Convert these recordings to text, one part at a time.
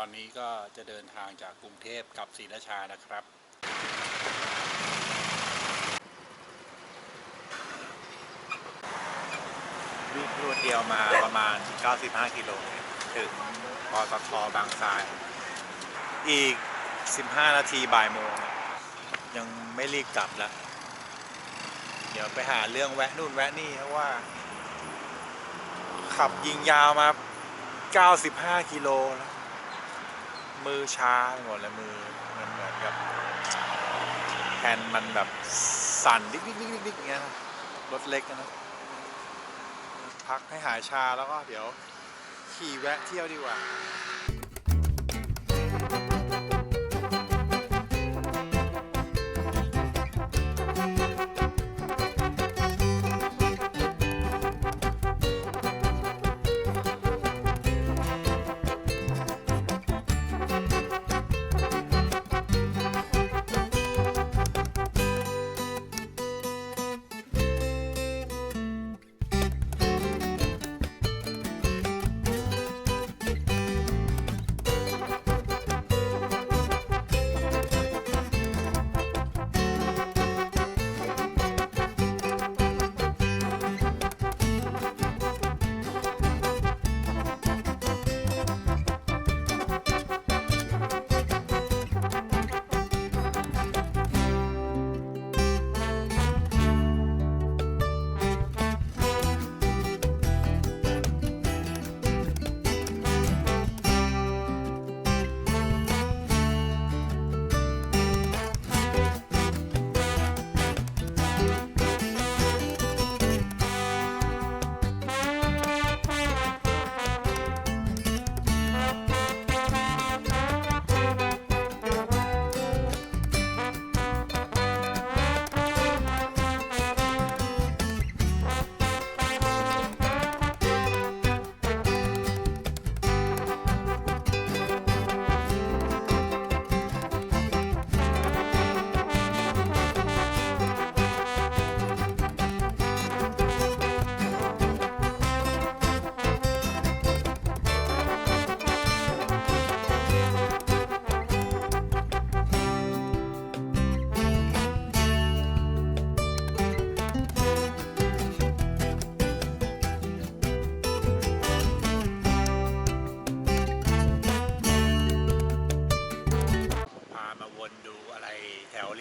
ตอนนี้ก็จะเดินทางจากกรุงเทพกับศรีราชานะครับ วิ่งรวดเดียวมาประมาณ 95 กิโลถึงปตทบางทราย อีก 15 นาทีบ่ายโมง ยังไม่รีบกลับแล้วเดี๋ยวไปหาเรื่องแวะนู่นแวะนี่เพราะว่า ขับยิงยาวมา 95 กิโลแล้ว มือชาหมดเลยมือมันเหมือนกับแฮนด์มันแบบสั่นดิ๊กดิ๊กดิ๊กดิ๊กอย่างเงี้ยนะรถเล็กนะพักให้หายชาแล้วก็เดี๋ยวขี่แวะเที่ยวดีกว่า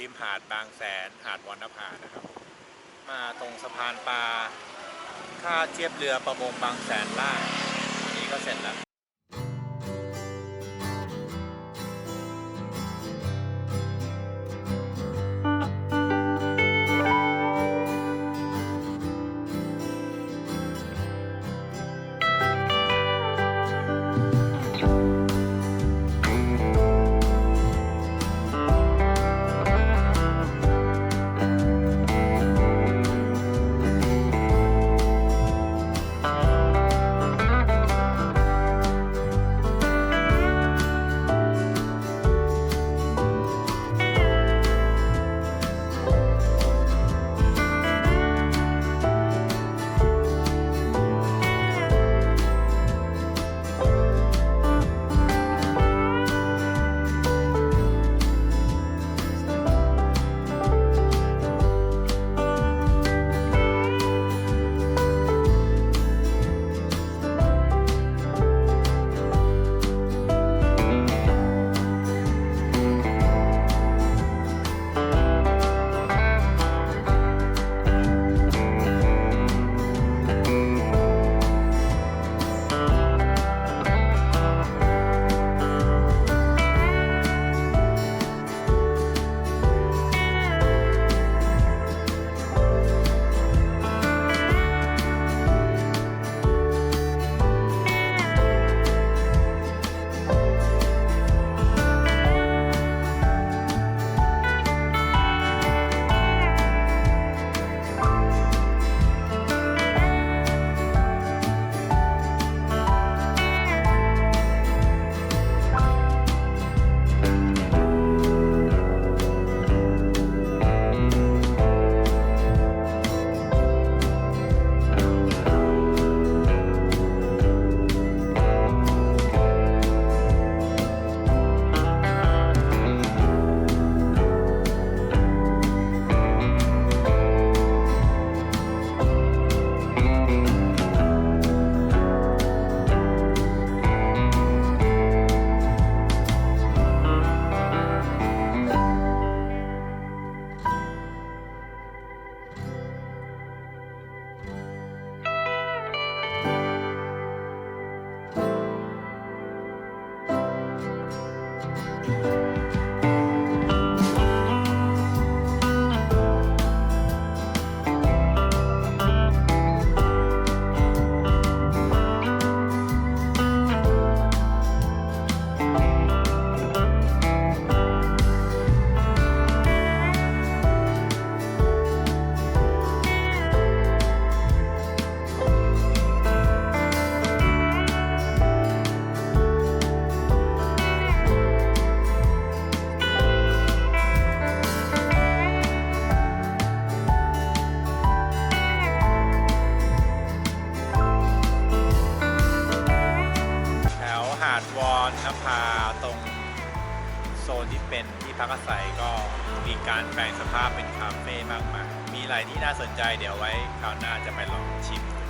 ริมหาดบางแสนหาดวรรณภานะครับ มาตรงสะพานปลาท่าเทียบเรือประมงบางแสนล่างอันนี้ก็เสร็จแล้ว เป็นที่พักอาศัยก็มีการแปลงสภาพเป็นคาเฟ่มากมายมีหลายที่น่าสนใจเดี๋ยวไว้คราวหน้าจะไปลองชิมดู